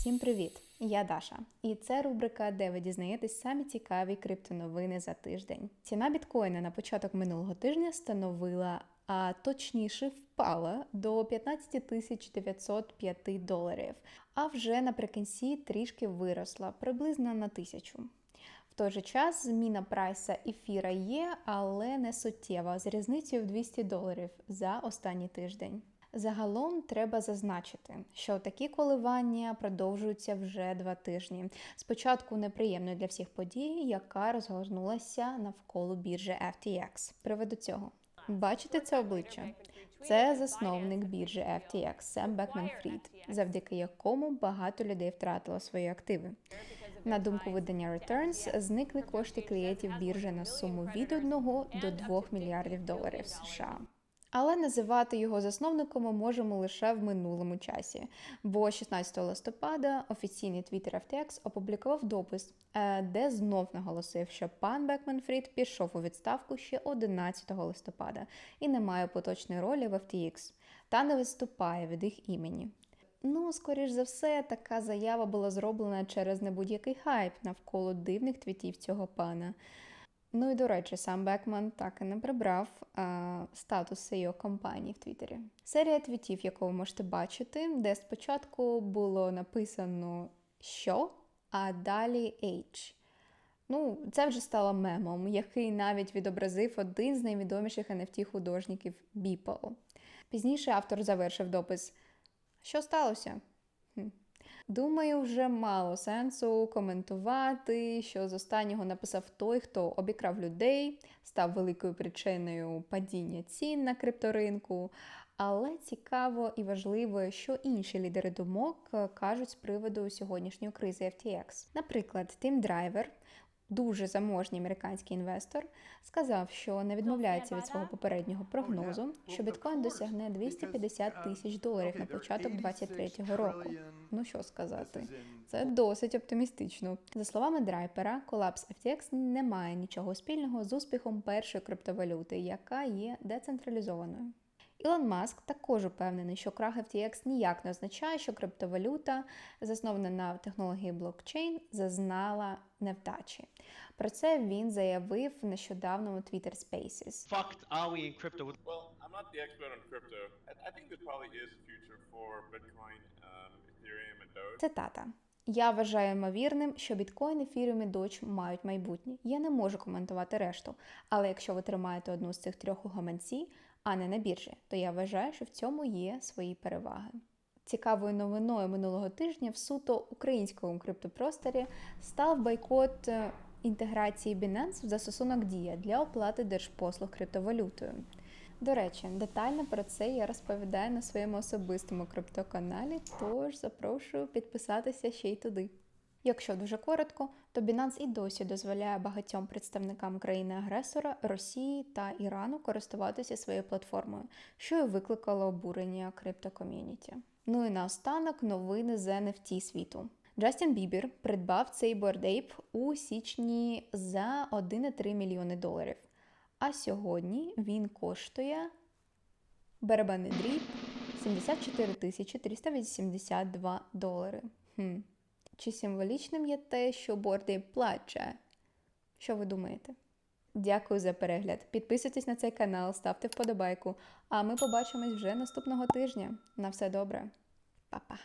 Всім привіт! Я Даша, і це рубрика, де ви дізнаєтесь самі цікаві криптоновини за тиждень. Ціна біткоїна на початок минулого тижня становила, а точніше впала до 15 тисяч 905 доларів, а вже наприкінці трішки виросла приблизно на тисячу. В той же час зміна прайса ефіра є, але не суттєва з різницею в 200 доларів за останній тиждень. Загалом треба зазначити, що такі коливання продовжуються вже два тижні. Спочатку неприємної для всіх події, яка розгорнулася навколо біржі FTX. З Приводу цього. Бачите це обличчя? Це засновник біржі FTX Сем Бекман Фрід, завдяки якому багато людей втратило свої активи. На думку видання Returns, зникли кошти клієнтів біржі на суму від 1 до 2 мільярдів доларів США. Але називати його засновником ми можемо лише в минулому часі. Бо 16 листопада офіційний твіттер FTX опублікував допис, е, де знов наголосив, що пан Бекман Фрід пішов у відставку ще 11 листопада і не має поточної ролі в FTX, та не виступає від їх імені. Ну, скоріш за все, така заява була зроблена через небудь-який хайп навколо дивних твітів цього пана. Ну і до речі, сам Бекман так і не прибрав а, статус CEO компанії в Твіттері. Серія твітів, яку ви можете бачити, де спочатку було написано що, а далі H. Ну, це вже стало мемом, який навіть відобразив один з найвідоміших NFT художників Beeple. Пізніше автор завершив допис: Що сталося? Хм. Думаю, вже мало сенсу коментувати, що з останнього написав той, хто обікрав людей, став великою причиною падіння цін на крипторинку. Але цікаво і важливо, що інші лідери думок кажуть з приводу сьогоднішньої кризи FTX. Наприклад, Тим Драйвер дуже заможній американський інвестор, сказав, що не відмовляється від свого попереднього прогнозу, що біткоін досягне 250 тисяч доларів на початок 2023 року. Ну що сказати, це досить оптимістично. За словами Драйпера, колапс FTX не має нічого спільного з успіхом першої криптовалюти, яка є децентралізованою. Ілон Маск також упевнений, що крах FTX ніяк не означає, що криптовалюта, заснована на технології блокчейн, зазнала невдачі. Про це він заявив нещодавно у Twitter Spaces. fucked are we in crypto? Well, I'm not the expert on crypto. I, I think there probably is a future for Bitcoin, um, Ethereum, and Doge. Цитата. Я вважаю ймовірним, що біткоін, ефіріум і доч мають майбутнє. Я не можу коментувати решту. Але якщо ви тримаєте одну з цих трьох у гаманці, а не на біржі, то я вважаю, що в цьому є свої переваги. Цікавою новиною минулого тижня в суто українському криптопросторі став бойкот е, інтеграції Binance в застосунок Дія для оплати держпослуг криптовалютою. До речі, детально про це я розповідаю на своєму особистому криптоканалі, тож запрошую підписатися ще й туди. Якщо дуже коротко, то Binance і досі дозволяє багатьом представникам країни-агресора Росії та Ірану користуватися своєю платформою, що і викликало обурення криптоком'юніті. Ну і наостанок новини з NFT світу. Джастін Бібер придбав цей бордейп у січні за 1,3 мільйони доларів. А сьогодні він коштує барабанний дріб 74 тисячі 382 долари. Хм. Чи символічним є те, що борди плаче? Що ви думаєте? Дякую за перегляд. Підписуйтесь на цей канал, ставте вподобайку. А ми побачимось вже наступного тижня. На все добре. Па-па!